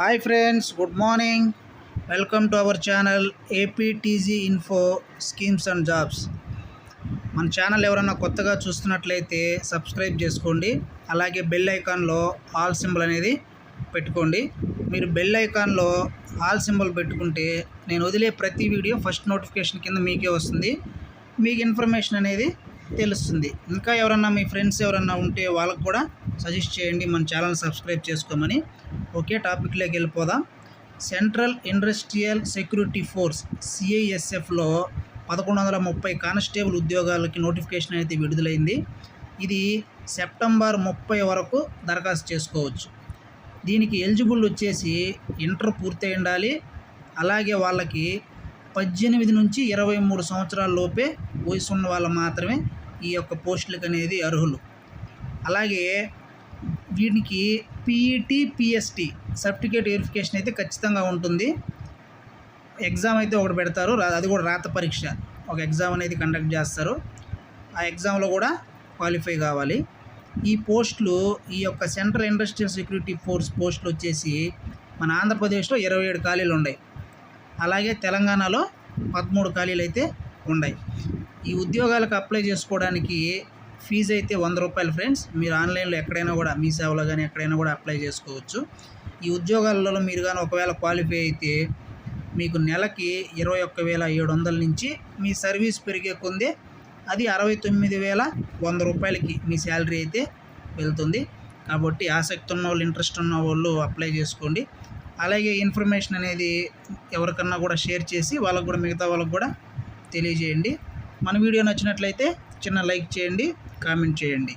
Hi friends good morning. Welcome to our channel APTG info schemes and jobs మన channel ఎవరన్నా కొత్తగా చూస్తున్నట్లయితే subscribe చేసుకోండి. అలాగే బెల్ ఐకాన్లో ఆల్ సింబల్ అనేది పెట్టుకోండి. మీరు బెల్ ఐకాన్లో ఆల్ సింబల్ పెట్టుకుంటే నేను వదిలే ప్రతి వీడియో ఫస్ట్ నోటిఫికేషన్ కింద మీకే వస్తుంది. మీకు ఇన్ఫర్మేషన్ అనేది తెలుస్తుంది. ఇంకా ఎవరన్నా మీ ఫ్రెండ్స్ ఎవరన్నా ఉంటే వాళ్ళకు కూడా సజెస్ట్ చేయండి. మన ఛానల్ సబ్స్క్రైబ్ చేసుకోమని. ఒకే టాపిక్లోకి వెళ్ళిపోదాం. సెంట్రల్ ఇండస్ట్రియల్ సెక్యూరిటీ ఫోర్స్ సిఐఎస్ఎఫ్లో పదకొండు వందల ముప్పై కానిస్టేబుల్ ఉద్యోగాలకి నోటిఫికేషన్ అయితే విడుదలైంది. ఇది సెప్టెంబర్ ముప్పై వరకు దరఖాస్తు చేసుకోవచ్చు. దీనికి ఎలిజిబుల్ వచ్చేసి ఇంటర్ పూర్తయి ఉండాలి అలాగే వాళ్ళకి పద్దెనిమిది నుంచి ఇరవై మూడు సంవత్సరాల లోపే వయసు ఉన్న వాళ్ళు మాత్రమే ఈ యొక్క పోస్టులకు అనేది అర్హులు. అలాగే వీటికి పీఈటీ పిఎస్టీ సర్టిఫికేట్ వెరిఫికేషన్ అయితే ఖచ్చితంగా ఉంటుంది. ఎగ్జామ్ అయితే ఒకటి పెడతారు అది కూడా రాత పరీక్ష. ఒక ఎగ్జామ్ అనేది కండక్ట్ చేస్తారు. ఆ ఎగ్జామ్లో కూడా క్వాలిఫై కావాలి. ఈ పోస్టులు ఈ యొక్క సెంట్రల్ ఇండస్ట్రియల్ సెక్యూరిటీ ఫోర్స్ పోస్టులు వచ్చేసి మన ఆంధ్రప్రదేశ్లో ఇరవై ఏడు ఖాళీలు ఉన్నాయి. అలాగే తెలంగాణలో పదమూడు ఖాళీలు అయితే ఉన్నాయి ఈ ఉద్యోగాలకు అప్లై చేసుకోవడానికి ఫీజు అయితే వంద రూపాయలు ఫ్రెండ్స్. మీరు ఆన్లైన్లో ఎక్కడైనా కూడా మీ సేవలో కానీ ఎక్కడైనా కూడా అప్లై చేసుకోవచ్చు. ఈ ఉద్యోగాలలో మీరు కానీ ఒకవేళ క్వాలిఫై అయితే మీకు నెలకి ఇరవై ఒక్క వేల ఏడు వందల నుంచి మీ సర్వీస్ పెరిగే కొందే అది అరవై తొమ్మిది వేల వంద రూపాయలకి మీ శాలరీ అయితే వెళ్తుంది. కాబట్టి ఆసక్తి ఉన్న వాళ్ళు ఇంట్రెస్ట్ ఉన్న వాళ్ళు అప్లై చేసుకోండి. అలాగే ఇన్ఫర్మేషన్ అనేది ఎవరికన్నా కూడా షేర్ చేసి వాళ్ళకు కూడా మిగతా వాళ్ళకు కూడా తెలియజేయండి. మన వీడియో నచ్చినట్లయితే చిన్న లైక్ చేయండి కామెంట్ చేయండి.